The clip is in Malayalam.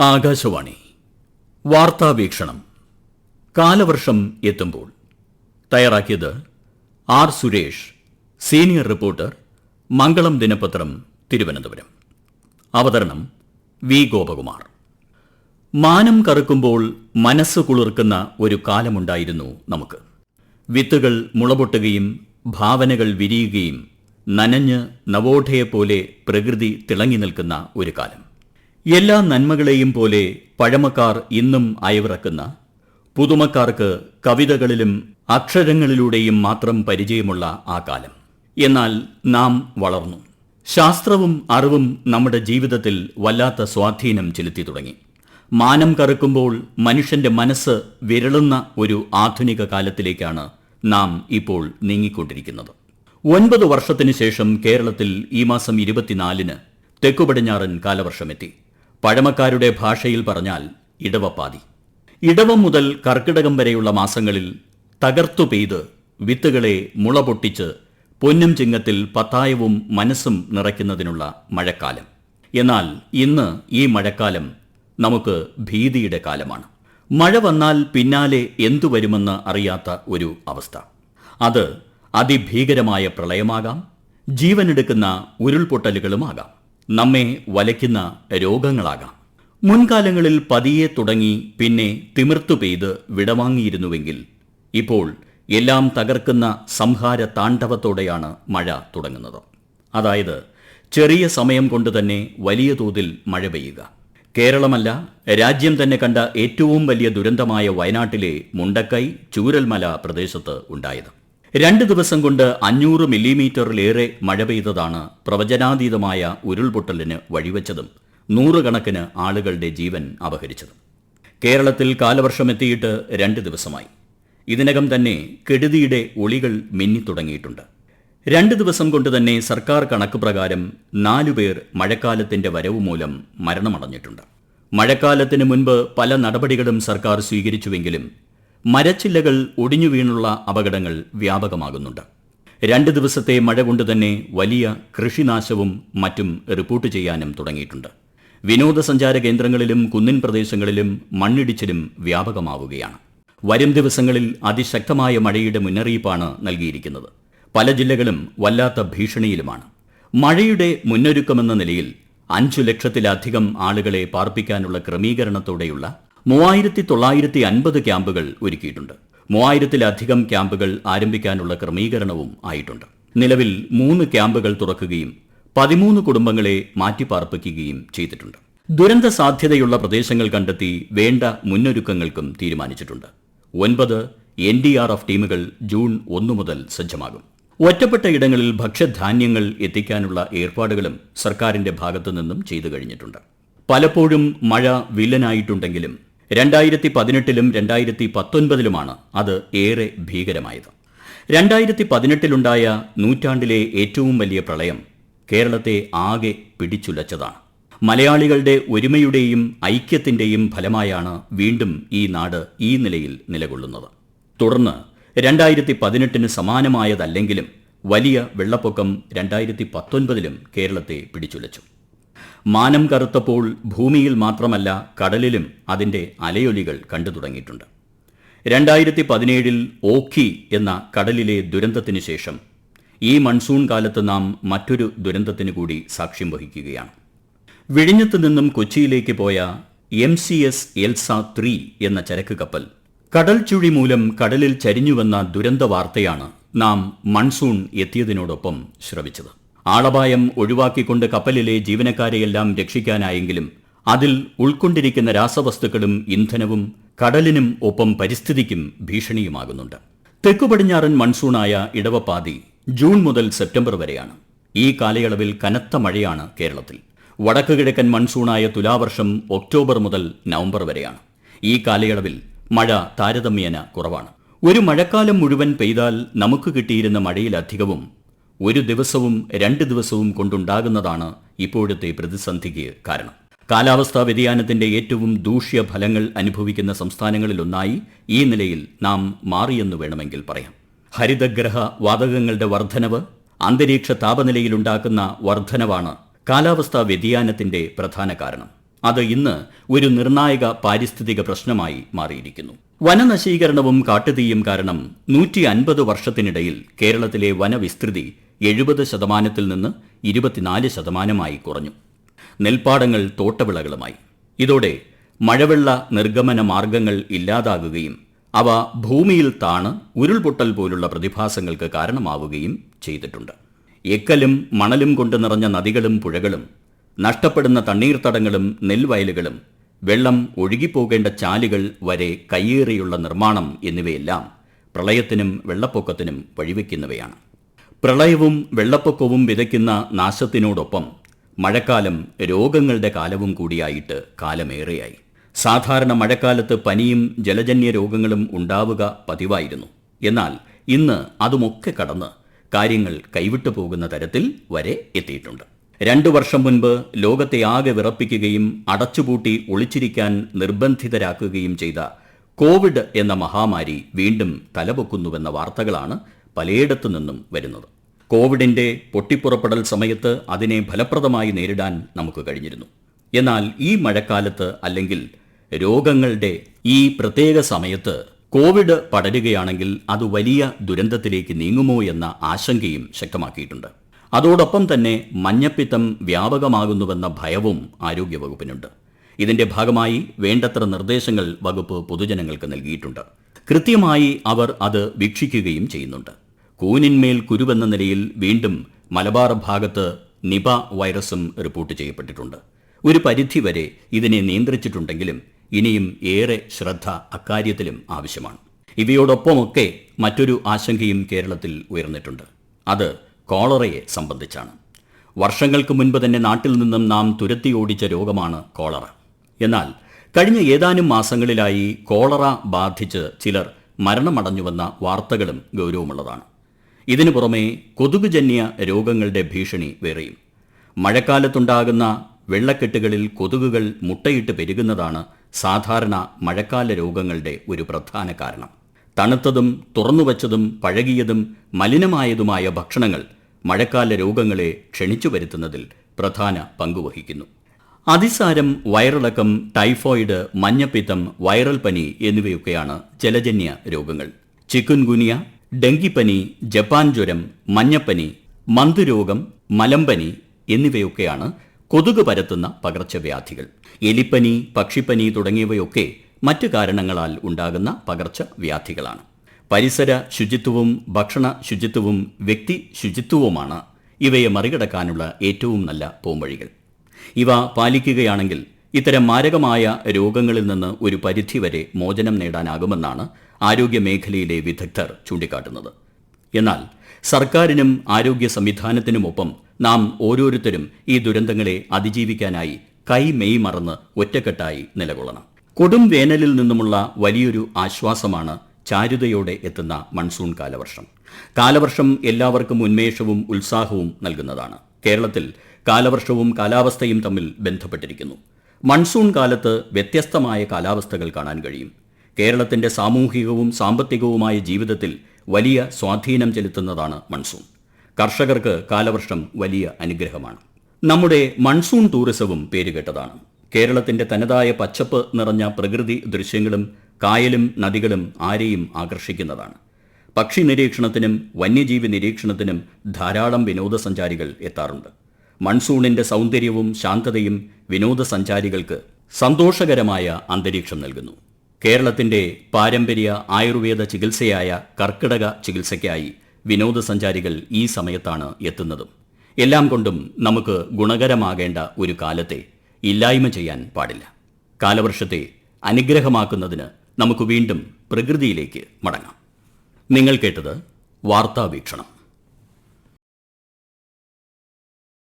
ആകാശവാണി. വാർത്താ വീക്ഷണം. കാലവർഷം എത്തുമ്പോൾ. തയ്യാറാക്കിയത് R Suresh senior reporter Mangalam ദിനപത്രം തിരുവനന്തപുരം. അവതരണം വി ഗോപകുമാർ. മാനം കറുക്കുമ്പോൾ മനസ്സ് കുളിർക്കുന്ന ഒരു കാലമുണ്ടായിരുന്നു നമുക്ക്. വിത്തുകൾ മുളപൊട്ടുകയും ഭാവനകൾ വിരിയുകയും നനഞ്ഞ് നവോഢയെപ്പോലെ പ്രകൃതി തിളങ്ങി നിൽക്കുന്ന ഒരു കാലം. എല്ലാ നന്മകളെയും പോലെ പഴമക്കാർ ഇന്നും അയവിറക്കുന്ന പുതുമക്കാർക്ക് കവിതകളിലും അക്ഷരങ്ങളിലൂടെയും മാത്രം പരിചയമുള്ള ആ കാലം. എന്നാൽ നാം വളർന്നു. ശാസ്ത്രവും അറിവും നമ്മുടെ ജീവിതത്തിൽ വല്ലാത്ത സ്വാധീനം ചെലുത്തി തുടങ്ങി. മാനം കറുക്കുമ്പോൾ മനുഷ്യന്റെ മനസ്സ് വിരളുന്ന ഒരു ആധുനിക കാലത്തിലേക്കാണ് നാം ഇപ്പോൾ നീങ്ങിക്കൊണ്ടിരിക്കുന്നത്. ഒൻപത് വർഷത്തിനു ശേഷം കേരളത്തിൽ ഈ മാസം ഇരുപത്തിനാലിന് തെക്കുപടിഞ്ഞാറൻ കാലവർഷമെത്തി. പഴമക്കാരുടെ ഭാഷയിൽ പറഞ്ഞാൽ ഇടവപ്പാതി. ഇടവം മുതൽ കർക്കിടകം വരെയുള്ള മാസങ്ങളിൽ തകർത്തു പെയ്ത് വിത്തുകളെ മുള പൊട്ടിച്ച് പൊന്നും ചിങ്ങത്തിൽ പത്തായവും മനസ്സും നിറയ്ക്കുന്നതിനുള്ള മഴക്കാലം. എന്നാൽ ഇന്ന് ഈ മഴക്കാലം നമുക്ക് ഭീതിയുടെ കാലമാണ്. മഴ വന്നാൽ പിന്നാലെ എന്തു വരുമെന്ന് അറിയാത്ത ഒരു അവസ്ഥ. അത് അതിഭീകരമായ പ്രളയമാകാം ജീവനെടുക്കുന്ന ഉരുൾപൊട്ടലുകളുമാകാം. നമ്മെ വലയ്ക്കുന്ന രോഗങ്ങളാകാം. മുൻകാലങ്ങളിൽ പതിയെ തുടങ്ങി പിന്നെ തിമിർത്തു പെയ്ത് വിടവാങ്ങിയിരുന്നുവെങ്കിൽ ഇപ്പോൾ എല്ലാം തകർക്കുന്ന സംഹാര താണ്ഡവത്തോടെയാണ് മഴ തുടങ്ങുന്നത്. അതായത് ചെറിയ സമയം കൊണ്ട് തന്നെ വലിയ തോതിൽ മഴ പെയ്യുക. കേരളമല്ല രാജ്യം തന്നെ കണ്ട ഏറ്റവും വലിയ ദുരന്തമായ വയനാട്ടിലെ മുണ്ടക്കൈ ചൂരൽമല പ്രദേശത്ത് ഉണ്ടായത്. രണ്ട് ദിവസം കൊണ്ട് അഞ്ഞൂറ് മില്ലിമീറ്ററിലേറെ മഴ പെയ്തതാണ് പ്രവചനാതീതമായ ഉരുൾപൊട്ടലിന് വഴിവെച്ചതും നൂറുകണക്കിന് ആളുകളുടെ ജീവൻ അപഹരിച്ചതും. കേരളത്തിൽ കാലവർഷമെത്തിയിട്ട് രണ്ട് ദിവസമായി. ഇതിനകം തന്നെ കെടുതിയുടെ ഒളികൾ മിന്നിത്തുടങ്ങിയിട്ടുണ്ട്. രണ്ട് ദിവസം കൊണ്ട് തന്നെ സർക്കാർ കണക്ക് പ്രകാരം നാലുപേർ മഴക്കാലത്തിന്റെ വരവ് മൂലം മരണമടഞ്ഞിട്ടുണ്ട്. മഴക്കാലത്തിന് മുൻപ് പല നടപടികളും സർക്കാർ സ്വീകരിച്ചുവെങ്കിലും മരച്ചില്ലകൾ ഒടിഞ്ഞു വീണുള്ള അപകടങ്ങൾ വ്യാപകമാകുന്നുണ്ട്. രണ്ട് ദിവസത്തെ മഴ കൊണ്ട് തന്നെ വലിയ കൃഷിനാശവും മറ്റും റിപ്പോർട്ട് ചെയ്യാനും തുടങ്ങിയിട്ടുണ്ട്. വിനോദസഞ്ചാര കേന്ദ്രങ്ങളിലും കുന്നിൻ പ്രദേശങ്ങളിലും മണ്ണിടിച്ചിലും വ്യാപകമാവുകയാണ്. വരും ദിവസങ്ങളിൽ അതിശക്തമായ മഴയുടെ മുന്നറിയിപ്പാണ് നൽകിയിരിക്കുന്നത്. പല ജില്ലകളും വല്ലാത്ത ഭീഷണിയിലുമാണ്. മഴയുടെ മുന്നൊരുക്കമെന്ന നിലയിൽ അഞ്ചു ലക്ഷത്തിലധികം ആളുകളെ പാർപ്പിക്കാനുള്ള ക്രമീകരണത്തോടെയുള്ള മൂവായിരത്തി തൊള്ളായിരത്തി അൻപത് ക്യാമ്പുകൾ ഒരുക്കിയിട്ടുണ്ട്. മൂവായിരത്തിലധികം ക്യാമ്പുകൾ ആരംഭിക്കാനുള്ള ക്രമീകരണവും ആയിട്ടുണ്ട്. നിലവിൽ മൂന്ന് ക്യാമ്പുകൾ തുറക്കുകയും പതിമൂന്ന് കുടുംബങ്ങളെ മാറ്റിപ്പാർപ്പിക്കുകയും ചെയ്തിട്ടുണ്ട്. ദുരന്ത സാധ്യതയുള്ള പ്രദേശങ്ങൾ കണ്ടെത്തി വേണ്ട മുന്നൊരുക്കങ്ങൾക്കും തീരുമാനിച്ചിട്ടുണ്ട്. ഒൻപത് എൻ ഡി ആർ എഫ് ടീമുകൾ ജൂൺ ഒന്നു മുതൽ സജ്ജമാകും. ഒറ്റപ്പെട്ട ഇടങ്ങളിൽ ഭക്ഷ്യധാന്യങ്ങൾ എത്തിക്കാനുള്ള ഏർപ്പാടുകളും സർക്കാരിന്റെ ഭാഗത്തു നിന്നും ചെയ്തു കഴിഞ്ഞിട്ടുണ്ട്. പലപ്പോഴും മഴ വില്ലനായിട്ടുണ്ടെങ്കിലും രണ്ടായിരത്തി പതിനെട്ടിലും രണ്ടായിരത്തി പത്തൊൻപതിലുമാണ് അത് ഏറെ ഭീകരമായത്. രണ്ടായിരത്തി പതിനെട്ടിലുണ്ടായ നൂറ്റാണ്ടിലെ ഏറ്റവും വലിയ പ്രളയം കേരളത്തെ ആകെ പിടിച്ചുലച്ചതാണ്. മലയാളികളുടെ ഒരുമയുടെയും ഐക്യത്തിന്റെയും ഫലമായാണ് വീണ്ടും ഈ നാട് ഈ നിലയിൽ നിലകൊള്ളുന്നത്. തുടർന്ന് രണ്ടായിരത്തി പതിനെട്ടിന് സമാനമായതല്ലെങ്കിലും വലിയ വെള്ളപ്പൊക്കം രണ്ടായിരത്തി പത്തൊൻപതിലും കേരളത്തെ പിടിച്ചുലച്ചു. മാനം കറുത്തപ്പോൾ ഭൂമിയിൽ മാത്രമല്ല കടലിലും അതിന്റെ അലയൊലികൾ കണ്ടു തുടങ്ങിയിട്ടുണ്ട്. രണ്ടായിരത്തി പതിനേഴിൽ ഓഖി എന്ന കടലിലെ ദുരന്തത്തിന് ശേഷം ഈ മൺസൂൺ കാലത്ത് നാം മറ്റൊരു ദുരന്തത്തിന് കൂടി സാക്ഷ്യം വഹിക്കുകയാണ്. വിഴിഞ്ഞത്ത് നിന്നും കൊച്ചിയിലേക്ക് പോയ M S C Elsa three എന്ന ചരക്ക് കപ്പൽ കടൽ ചുഴി മൂലം കടലിൽ ചരിഞ്ഞുവെന്ന ദുരന്ത വാർത്തയാണ് നാം മൺസൂൺ എത്തിയതിനോടൊപ്പം ശ്രവിച്ചത്. ആളപായം ഒഴിവാക്കിക്കൊണ്ട് കപ്പലിലെ ജീവനക്കാരെയെല്ലാം രക്ഷിക്കാനായെങ്കിലും അതിൽ ഉൾക്കൊണ്ടിരിക്കുന്ന രാസവസ്തുക്കളും ഇന്ധനവും കടലിനും ഒപ്പം പരിസ്ഥിതിക്കും ഭീഷണിയുമാകുന്നുണ്ട്. തെക്കു പടിഞ്ഞാറൻ മൺസൂണായ ഇടവപ്പാതി ജൂൺ മുതൽ സെപ്റ്റംബർ വരെയാണ്. ഈ കാലയളവിൽ കനത്ത മഴയാണ് കേരളത്തിൽ. വടക്കു കിഴക്കൻ മൺസൂണായ തുലാവർഷം ഒക്ടോബർ മുതൽ നവംബർ വരെയാണ്. ഈ കാലയളവിൽ മഴ താരതമ്യേന കുറവാണ്. ഒരു മഴക്കാലം മുഴുവൻ പെയ്താൽ നമുക്ക് കിട്ടിയിരുന്ന മഴയിലധികവും ഒരു ദിവസവും രണ്ട് ദിവസവും കൊണ്ടുണ്ടാകുന്നതാണ് ഇപ്പോഴത്തെ പ്രതിസന്ധിക്ക് കാരണം. കാലാവസ്ഥാ വ്യതിയാനത്തിന്റെ ഏറ്റവും ദൂഷ്യ ഫലങ്ങൾ അനുഭവിക്കുന്ന സംസ്ഥാനങ്ങളിലൊന്നായി ഈ നിലയിൽ നാം മാറിയെന്ന് വേണമെങ്കിൽ പറയാം. ഹരിതഗ്രഹ വാതകങ്ങളുടെ വർദ്ധനവ് അന്തരീക്ഷ താപനിലയിലുണ്ടാക്കുന്ന വർദ്ധനവാണ് കാലാവസ്ഥാ വ്യതിയാനത്തിന്റെ പ്രധാന കാരണം. അത് ഇന്ന് ഒരു നിർണായക പാരിസ്ഥിതിക പ്രശ്നമായി മാറിയിരിക്കുന്നു. വനനശീകരണവും കാട്ടുതീയും കാരണം നൂറ്റി അൻപത് വർഷത്തിനിടയിൽ കേരളത്തിലെ വനവിസ്തൃതി എഴുപത് ശതമാനത്തിൽ നിന്ന് ഇരുപത്തിനാല് ശതമാനമായി കുറഞ്ഞു. നെൽപ്പാടങ്ങൾ തോട്ടവിളകളുമായി. ഇതോടെ മഴവെള്ള നിർഗമന മാർഗങ്ങൾ ഇല്ലാതാകുകയും അവ ഭൂമിയിൽ താണ് ഉരുൾപൊട്ടൽ പോലുള്ള പ്രതിഭാസങ്ങൾക്ക് കാരണമാവുകയും ചെയ്തിട്ടുണ്ട്. എക്കലും മണലും കൊണ്ട് നിറഞ്ഞ നദികളും പുഴകളും നഷ്ടപ്പെടുന്ന തണ്ണീർത്തടങ്ങളും നെൽവയലുകളും വെള്ളം ഒഴുകിപ്പോകേണ്ട ചാലുകൾ വരെ കയ്യേറിയുള്ള നിർമ്മാണം എന്നിവയെല്ലാം പ്രളയത്തിനും വെള്ളപ്പൊക്കത്തിനും വഴിവെക്കുന്നവയാണ്. പ്രളയവും വെള്ളപ്പൊക്കവും വിതയ്ക്കുന്ന നാശത്തിനോടൊപ്പം മഴക്കാലം രോഗങ്ങളുടെ കാലവും കൂടിയായിട്ട് കാലമേറെയായി. സാധാരണ മഴക്കാലത്ത് പനിയും ജലജന്യ രോഗങ്ങളും ഉണ്ടാവുക പതിവായിരുന്നു. എന്നാൽ ഇന്ന് അതുമൊക്കെ കടന്ന് കാര്യങ്ങൾ കൈവിട്ടു പോകുന്ന തരത്തിൽ വരെ എത്തിയിട്ടുണ്ട്. രണ്ടു വർഷം മുൻപ് ലോകത്തെ ആകെ വിറപ്പിക്കുകയും അടച്ചുപൂട്ടി ഒളിച്ചിരിക്കാൻ നിർബന്ധിതരാക്കുകയും ചെയ്ത കോവിഡ് എന്ന മഹാമാരി വീണ്ടും തലപൊക്കുന്നുവെന്ന വാർത്തകളാണ് പലയിടത്തു നിന്നും വരുന്നത്. കോവിഡിന്റെ പൊട്ടിപ്പുറപ്പെടൽ സമയത്ത് അതിനെ ഫലപ്രദമായി നേരിടാൻ നമുക്ക് കഴിഞ്ഞിരുന്നു. എന്നാൽ ഈ മഴക്കാലത്ത് അല്ലെങ്കിൽ രോഗങ്ങളുടെ ഈ പ്രത്യേക സമയത്ത് കോവിഡ് പടരുകയാണെങ്കിൽ അത് വലിയ ദുരന്തത്തിലേക്ക് നീങ്ങുമോ എന്ന ആശങ്കയും ശക്തമാക്കിയിട്ടുണ്ട്. അതോടൊപ്പം തന്നെ മഞ്ഞപ്പിത്തം വ്യാപകമാകുന്നുവെന്ന ഭയവും ആരോഗ്യവകുപ്പിനുണ്ട്. ഇതിന്റെ ഭാഗമായി വേണ്ടത്ര നിർദ്ദേശങ്ങൾ വകുപ്പ് പൊതുജനങ്ങൾക്ക് നൽകിയിട്ടുണ്ട്. കൃത്യമായി അവർ അത് വീക്ഷിക്കുകയും ചെയ്യുന്നുണ്ട്. കൂനിന്മേൽ കുരുവെന്ന നിലയിൽ വീണ്ടും മലബാർ ഭാഗത്ത് നിപ വൈറസും റിപ്പോർട്ട് ചെയ്യപ്പെട്ടിട്ടുണ്ട്. ഒരു പരിധിവരെ ഇതിനെ നിയന്ത്രിച്ചിട്ടുണ്ടെങ്കിലും ഇനിയും ഏറെ ശ്രദ്ധ അക്കാര്യത്തിലും ആവശ്യമാണ്. ഇവയോടൊപ്പമൊക്കെ മറ്റൊരു ആശങ്കയും കേരളത്തിൽ ഉയർന്നിട്ടുണ്ട്. അത് കോളറയെ സംബന്ധിച്ചാണ്. വർഷങ്ങൾക്ക് മുൻപ് തന്നെ നാട്ടിൽ നിന്നും നാം തുരത്തി ഓടിച്ച രോഗമാണ് കോളറ. എന്നാൽ കഴിഞ്ഞ ഏതാനും മാസങ്ങളിലായി കോളറ ബാധിച്ച് ചിലർ മരണമടഞ്ഞുവെന്ന വാർത്തകളും ഗൗരവമുള്ളതാണ്. ഇതിനു പുറമെ കൊതുകുജന്യ രോഗങ്ങളുടെ ഭീഷണി വേറെയും. മഴക്കാലത്തുണ്ടാകുന്ന വെള്ളക്കെട്ടുകളിൽ കൊതുകുകൾ മുട്ടയിട്ട് പെരുകുന്നതാണ് സാധാരണ മഴക്കാല രോഗങ്ങളുടെ ഒരു പ്രധാന കാരണം. തണുത്തതും തുറന്നുവച്ചതും പഴകിയതും മലിനമായതുമായ ഭക്ഷണങ്ങൾ മഴക്കാല രോഗങ്ങളെ ക്ഷണിച്ചു വരുത്തുന്നതിൽ പ്രധാന പങ്കുവഹിക്കുന്നു അതിസാരം വയറിളക്കം ടൈഫോയിഡ് മഞ്ഞപ്പിത്തം വൈറൽ പനി എന്നിവയൊക്കെയാണ് ജലജന്യ രോഗങ്ങൾ. ചിക്കുൻഗുനിയ ഡെങ്കിപ്പനി ജപ്പാൻ ജ്വരം മഞ്ഞപ്പനി മന്തുരോഗം മലമ്പനി എന്നിവയൊക്കെയാണ് കൊതുക് പരത്തുന്ന പകർച്ചവ്യാധികൾ. എലിപ്പനി പക്ഷിപ്പനി തുടങ്ങിയവയൊക്കെ മറ്റു കാരണങ്ങളാൽ ഉണ്ടാകുന്ന പകർച്ചവ്യാധികളാണ്. പരിസര ശുചിത്വവും ഭക്ഷണ ശുചിത്വവും വ്യക്തി ശുചിത്വവുമാണ് ഇവയെ മറികടക്കാനുള്ള ഏറ്റവും നല്ല പോംവഴികൾ. ഇവ പാലിക്കുകയാണെങ്കിൽ ഇത്തരം മാരകമായ രോഗങ്ങളിൽ നിന്ന് ഒരു പരിധിവരെ മോചനം നേടാനാകുമെന്നാണ് ആരോഗ്യ മേഖലയിലെ വിദഗ്ധർ ചൂണ്ടിക്കാട്ടുന്നത്. എന്നാൽ സർക്കാരിനും ആരോഗ്യ സംവിധാനത്തിനുമൊപ്പം നാം ഓരോരുത്തരും ഈ ദുരന്തങ്ങളെ അതിജീവിക്കാനായി കൈ മെയ് മറന്ന് ഒറ്റക്കെട്ടായി നിലകൊള്ളണം. കൊടും വേനലിൽ നിന്നുമുള്ള വലിയൊരു ആശ്വാസമാണ് ചാരുതയോടെ എത്തുന്ന മൺസൂൺ കാലവർഷം. കാലവർഷം എല്ലാവർക്കും ഉന്മേഷവും ഉത്സാഹവും നൽകുന്നതാണ്. കേരളത്തിൽ കാലവർഷവും കാലാവസ്ഥയും തമ്മിൽ ബന്ധപ്പെട്ടിരിക്കുന്നു. മൺസൂൺ കാലത്ത് വ്യത്യസ്തമായ കാലാവസ്ഥകൾ കാണാൻ കഴിയും. കേരളത്തിന്റെ സാമൂഹികവും സാമ്പത്തികവുമായ ജീവിതത്തിൽ വലിയ സ്വാധീനം ചെലുത്തുന്നതാണ് മൺസൂൺ. കർഷകർക്ക് കാലവർഷം വലിയ അനുഗ്രഹമാണ്. നമ്മുടെ മൺസൂൺ ടൂറിസവും പേരുകേട്ടതാണ്. കേരളത്തിന്റെ തനതായ പച്ചപ്പ് നിറഞ്ഞ പ്രകൃതി ദൃശ്യങ്ങളും കായലും നദികളും ആരെയും ആകർഷിക്കുന്നതാണ്. പക്ഷി നിരീക്ഷണത്തിനും വന്യജീവി നിരീക്ഷണത്തിനും ധാരാളം വിനോദസഞ്ചാരികൾ എത്താറുണ്ട്. മൺസൂണിന്റെ സൗന്ദര്യവും ശാന്തതയും വിനോദസഞ്ചാരികൾക്ക് സന്തോഷകരമായ അന്തരീക്ഷം നൽകുന്നു. കേരളത്തിന്റെ പാരമ്പര്യ ആയുർവേദ ചികിത്സയായ കർക്കിടക ചികിത്സയ്ക്കായി വിനോദസഞ്ചാരികൾ ഈ സമയത്താണ് എത്തുന്നതും. എല്ലാം കൊണ്ടും നമുക്ക് ഗുണകരമാകേണ്ട ഒരു കാലത്തെ ഇല്ലായ്മ ചെയ്യാൻ പാടില്ല. കാലവർഷത്തെ അനുഗ്രഹമാക്കുന്നതിന് നമുക്ക് വീണ്ടും പ്രകൃതിയിലേക്ക് മടങ്ങാം. നിങ്ങൾ കേട്ടത് വാർത്താവീക്ഷണം.